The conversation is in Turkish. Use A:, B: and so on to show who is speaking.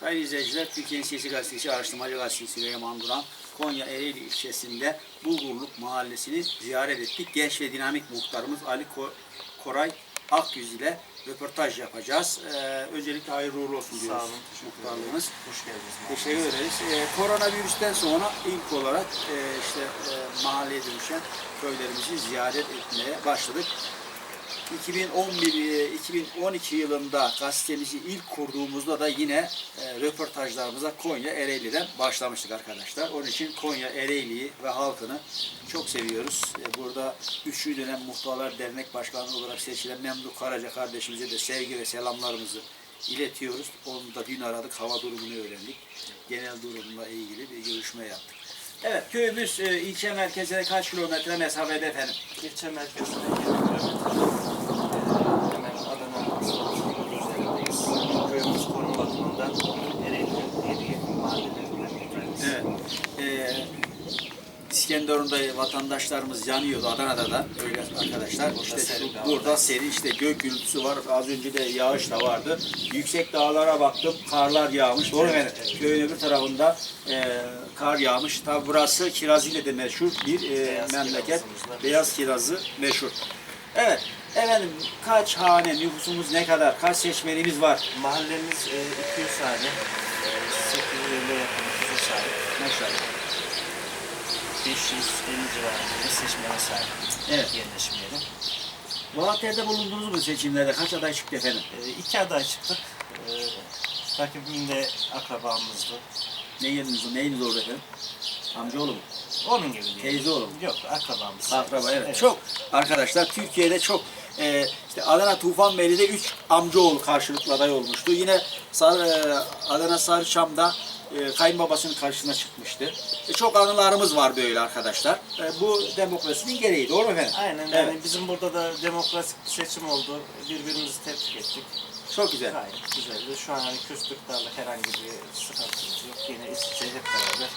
A: Sayın izleyiciler, Türkiye'nin Siyasi Gazetesi, Araştırmacı Gazetesi Süleyman Duran, Konya Ereğli ilçesinde Bulgurluk Mahallesi'ni ziyaret ettik. Genç ve dinamik muhtarımız Ali Ko- Koray Akyüz ile röportaj yapacağız. Ee, öncelikle hayırlı uğurlu olsun diyoruz
B: Sağ olun,
A: muhtarlığınız.
B: Hoş geldiniz.
A: Teşekkür ederiz. Ee, koronavirüsten sonra ilk olarak e, işte e, mahalleye dönüşen köylerimizi ziyaret etmeye başladık. 2011 e, 2012 yılında gazetemizi ilk kurduğumuzda da yine e, röportajlarımıza Konya Ereğli'den başlamıştık arkadaşlar. Onun için Konya Ereğli'yi ve halkını çok seviyoruz. E, burada 3. dönem Muhtarlar Dernek Başkanı olarak seçilen Memduh Karaca kardeşimize de sevgi ve selamlarımızı iletiyoruz. Onu da dün aradık, hava durumunu öğrendik. Genel durumla ilgili bir görüşme yaptık. Evet, köyümüz e, ilçe merkezine kaç kilometre mesafede efendim?
B: İlçe merkezine 20 kilometre. Ee, Hemen Adana üzerindeyiz. Köyümüz konum bakımından Ereğli Ereğli mahallelerinden bir tanesi.
A: Evet. Ee, İskenderun'da vatandaşlarımız yanıyordu Adana'da da öyle arkadaşlar.
B: Burada
A: işte
B: serin
A: burada seri işte gök gürültüsü var. Az önce de yağış da vardı. Yüksek dağlara baktım. Karlar yağmış. Doğru?
B: Evet, evet.
A: Köyün öbür tarafında e, kar yağmış. Tabi burası kirazıyla de meşhur bir e,
B: Beyaz
A: memleket. Beyaz kirazı meşhur. Evet. Efendim kaç hane nüfusumuz ne kadar? Kaç seçmenimiz var?
B: Mahallemiz e, 200 hane. E, 850'ye yakın nüfusa sahip.
A: Maşallah.
B: 550 civarında seçmene sahip.
A: Evet.
B: Yerleşim yeri.
A: Malatya'da bulundunuz mu seçimlerde? Kaç aday çıktı efendim?
B: E, iki aday çıktık. E, rakibim akrabamızdı.
A: Ne yeriniz, neyiniz orada efendim? Amcaoğlu mu?
B: Onun gibi değil.
A: Teyze oğlu mu?
B: Yok akrabamız.
A: Akraba evet. Çok arkadaşlar Türkiye'de çok e, işte Adana Tufanbeyli'de 3 amcaoğlu karşılıklı aday olmuştu. Yine Sar, e, Adana Sarıçam'da e, kayınbabasının karşısına çıkmıştı. E, çok anılarımız var böyle arkadaşlar. E, bu demokrasinin gereği doğru mu efendim?
B: Aynen yani
A: Evet.
B: bizim burada da demokratik seçim oldu. Birbirimizi tebrik ettik.
A: Çok güzel.
B: Gayet güzeldi. Şu an hani küslüklerle herhangi bir sıkıntımız yok. Yine iç hep beraber.